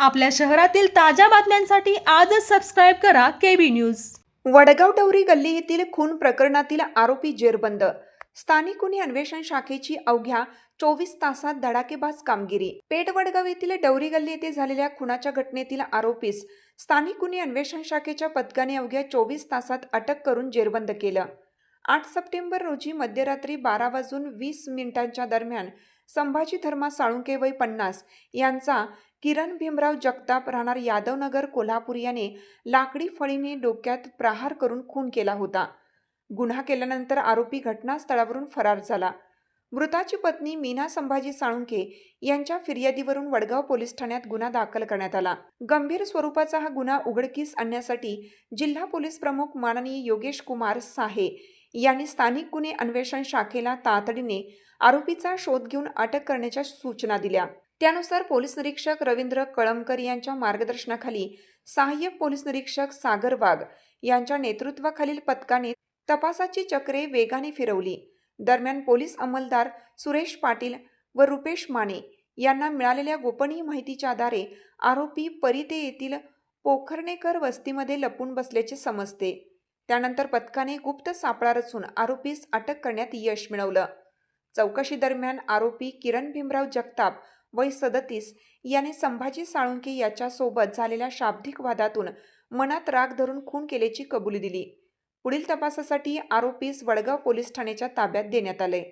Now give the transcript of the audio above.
आपल्या शहरातील ताज्या बातम्यांसाठी आजच सबस्क्राईब करा केबी न्यूज वडगाव डवरी गल्ली येथील खून प्रकरणातील आरोपी जेरबंद. स्थानिक गुन्हे अन्वेषण शाखेची अवघ्या चोवीस तासात धडाकेबाज कामगिरी. पेठ वडगाव येथील डवरी गल्ली येथे झालेल्या खुनाच्या घटनेतील आरोपीस स्थानिक गुन्हे अन्वेषण शाखेच्या पथकाने अवघ्या चोवीस तासात अटक करून जेरबंद केलं. आठ सप्टेंबर रोजी मध्यरात्री बारा वाजून वीस मिनिटांच्या दरम्यान संभाजी धर्मा साळुंके वय पन्नास यांचा किरण भीमराव जगताप राहणार यादवनगर कोल्हापूर याने लाकडी फळीने डोक्यात प्रहार करून खून केला होता. गुन्हा केल्यानंतर आरोपी घटनास्थळावरून फरार झाला. मृताची पत्नी मीना संभाजी साळुंके यांच्या फिर्यादीवरून वडगाव पोलीस ठाण्यात गुन्हा दाखल करण्यात आला. गंभीर स्वरूपाचा हा गुन्हा उघडकीस आणण्यासाठी जिल्हा पोलीस प्रमुख माननीय योगेश कुमार साहे यांनी स्थानिक गुन्हे अन्वेषण शाखेला तातडीने आरोपीचा शोध घेऊन अटक करण्याच्या सूचना दिल्या. त्यानुसार पोलीस निरीक्षक रवींद्र कळमकर यांच्या मार्गदर्शनाखाली सहाय्यक पोलीस निरीक्षक सागर वाघ यांच्या नेतृत्वाखालील पथकाने तपासाची चक्रे वेगाने फिरवली. दरम्यान पोलीस अंमलदार सुरेश पाटील व रुपेश माने यांना मिळालेल्या गोपनीय माहितीच्या आधारे आरोपी परिते येथील पोखरणेकर वस्तीमध्ये लपून बसल्याचे समजते. त्यानंतर पथकाने गुप्त सापळा रचून आरोपीस अटक करण्यात यश मिळवलं. चौकशी दरम्यान आरोपी किरण भीमराव जगताप वय सदतीस. याने संभाजी साळुंके याच्यासोबत झालेल्या शाब्दिक वादातून मनात राग धरून खून केल्याची कबुली दिली. पुढील तपासासाठी आरोपीस वडगाव पोलीस ठाण्याच्या ताब्यात देण्यात आले